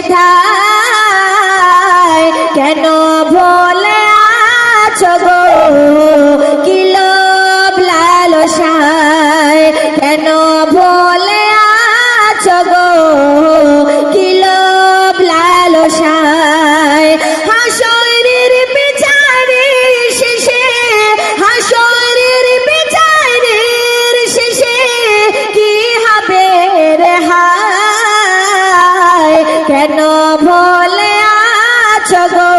সেধায় কেন ভোলে আছো গো? আছো গো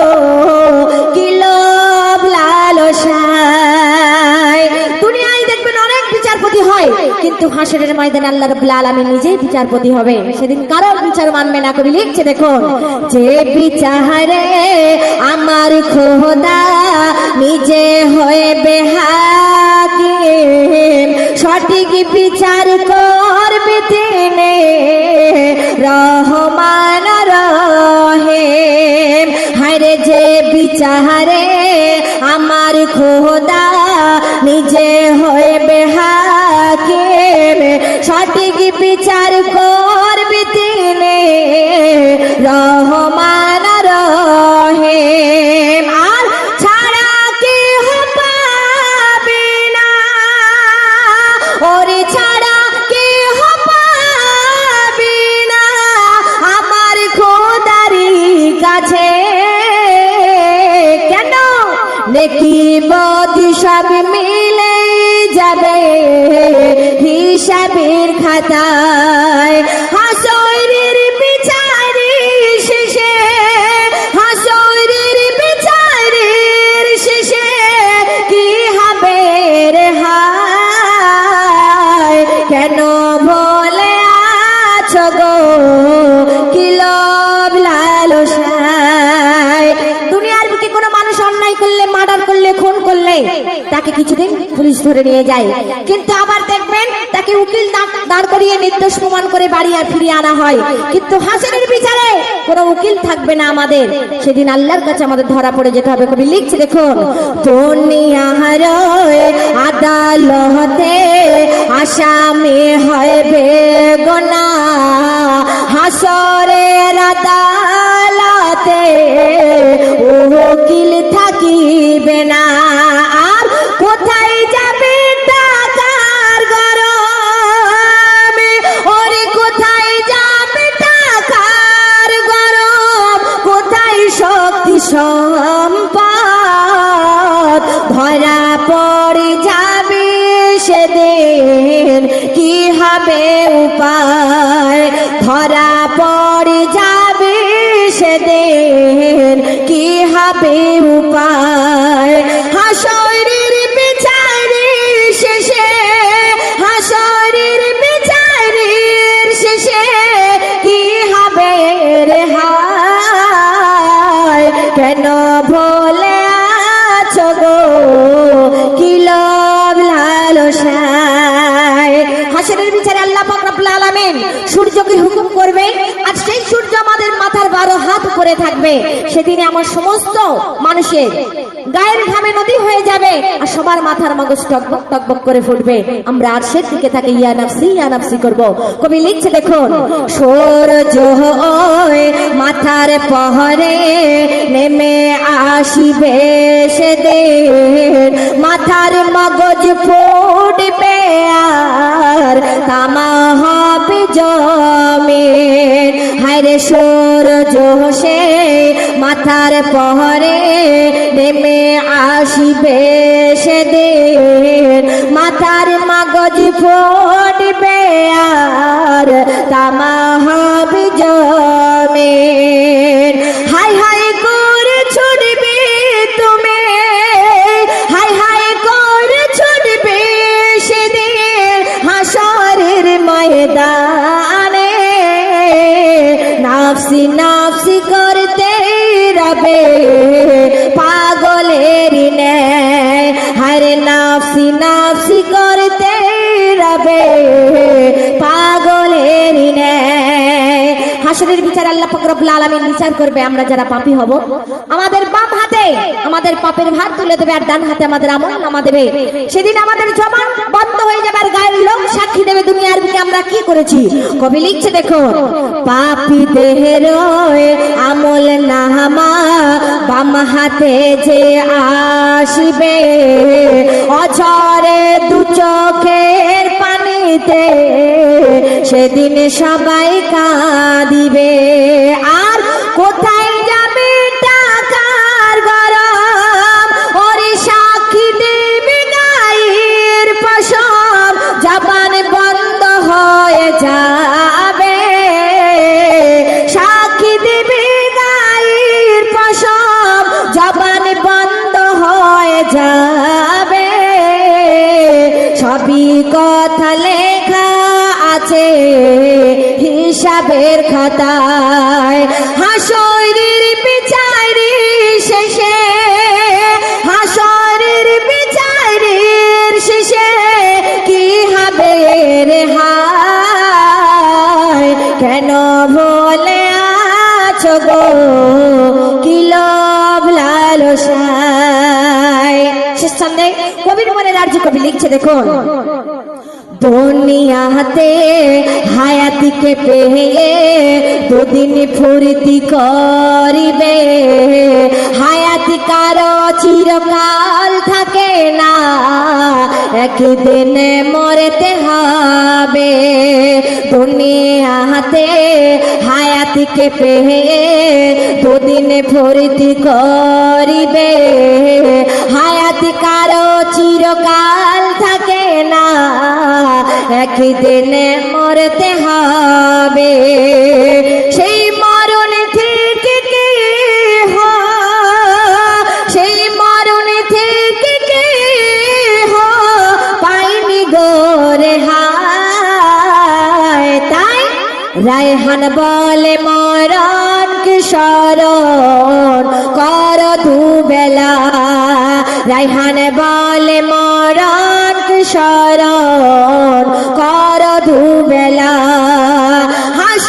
কিলো লালসায়। দুনিয়ায় দেখবেন অনেক বিচারপতি হয়, কিন্তু হাসরের ময়দানে আল্লাহ নিজেই বিচারপতি হবে। সেদিন কারোর বিচার মানবে না লিখছে যে বিচারে আমার খোদা নিজে হয়ে বেহাকিম, সঠিক বিচার করবে তিনি। রহমান রহিম হায়রে যে বিচারে আমার খোদা নিজে হয়ে বেহাকে সঠিক বিচার করবি তিনি রহমান দেখি বদি সব মিলে যাবে হিসাবের খাতায়। তাকে কিছুদিন পুলিশ ধরে নিয়ে যায়। কিন্তু আবার দেখবেন, তাকে উকিল দাঁড়- করিয়ে নির্দোষ প্রমাণ করে বাড়ি আর ফিরিয়ে আনা হয়। কিন্তু হাসিনের বিচারে কোনো উকিল থাকবে না আমাদের। সেদিন আল্লাহর কাছে আমাদের ধরা পড়ে যেতে হবে। কবি লিখছে, দেখুন আদালতে আসামি হয় বেগনা। হাসরের আদালতে উকিল থাকিবে সেদিন কি হবে উপায়? ধরা পড়ে যাবে সেদিন কি হবে উপায়? হাসরের হাসরের বিচারে আল্লাহ পাক রব্বুল আলামিন সূর্যকে হুকুম করবে, আর সেই সূর্য আমাদের মাথার বারো হাত উপরে থাকবে। সেদিনে আমার সমস্ত মানুষের গায়ের ঘামে নদী হয়ে যাবে, আর সবার মাথার মগজ টকবক টকবক করে ফুটবে। আমরা আর সে দিকে থাকে ইয়া নাফসি ইয়া নাফসি করব। কবি লিখছে, দেখুন, সূর্য মাথার পহরে নেমে আসিবে সেদিন। মাথার মগজ ফুটবে আর তামা হবে জমে হায়রে সূর্য সে মাথার পহরে নেমে আসিবে সেদিন। মাথার মাগজ ফোটবে আর রবে পাগলের ন্যায় হরে নাফসি নাফসি করতে রবে পাগলের ন্যায়। হাসরের বিচার আল্লাহ ফকরবুল আলমিন বিচার করবে, আমরা যারা পাপী হব। আমাদের বাম হাতে, আমাদের পাপের ভার তুলে দেবে আর ডান হাতে আমাদের আমল নামা দেবে। সেদিন আমাদের জবান বন্ধ হয়ে যাবে আর গায়ের লোক সাক্ষী দেবে দুনিয়ার বুকে, আমরা কি করেছি? কবি লিখছে দেখো পাপি দেহের আমল নামা বাম হাতে যে আসবে অঝরে দু চোখের পানিতে সেদিন সবাই কাঁদিবে। কথা লেখা আছে হিসাবের খাতায়। হাসরের লিখছে দেখুন। দুনিয়াতে হায়াতিকে পেয়ে দুদিন ফুর্তি করিবে। হায়াতি কারও চিরকাল থাকে না, একদিন মরতে হবে। দুনিয়াতে হায়াতিকে পেয়ে দুদিন ফুর্তি করিবে। হায়াতি কারও চিরকাল একদিন মরতে হবে সেই মরণ থেকে কে? সেই মরণ থেকে কে? পাইনি গোরে হায় তাই রায়হান বলে, মরণ কিশোরণ কর দুবেলা রায়হান বলে, মরণ স্মরণ কর দুবেলা। হাস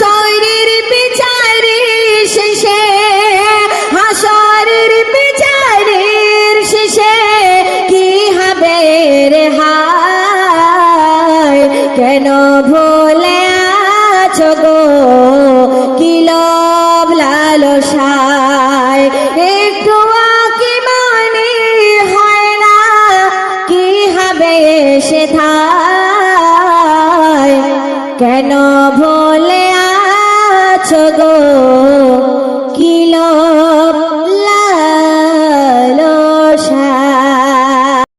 谢谢他。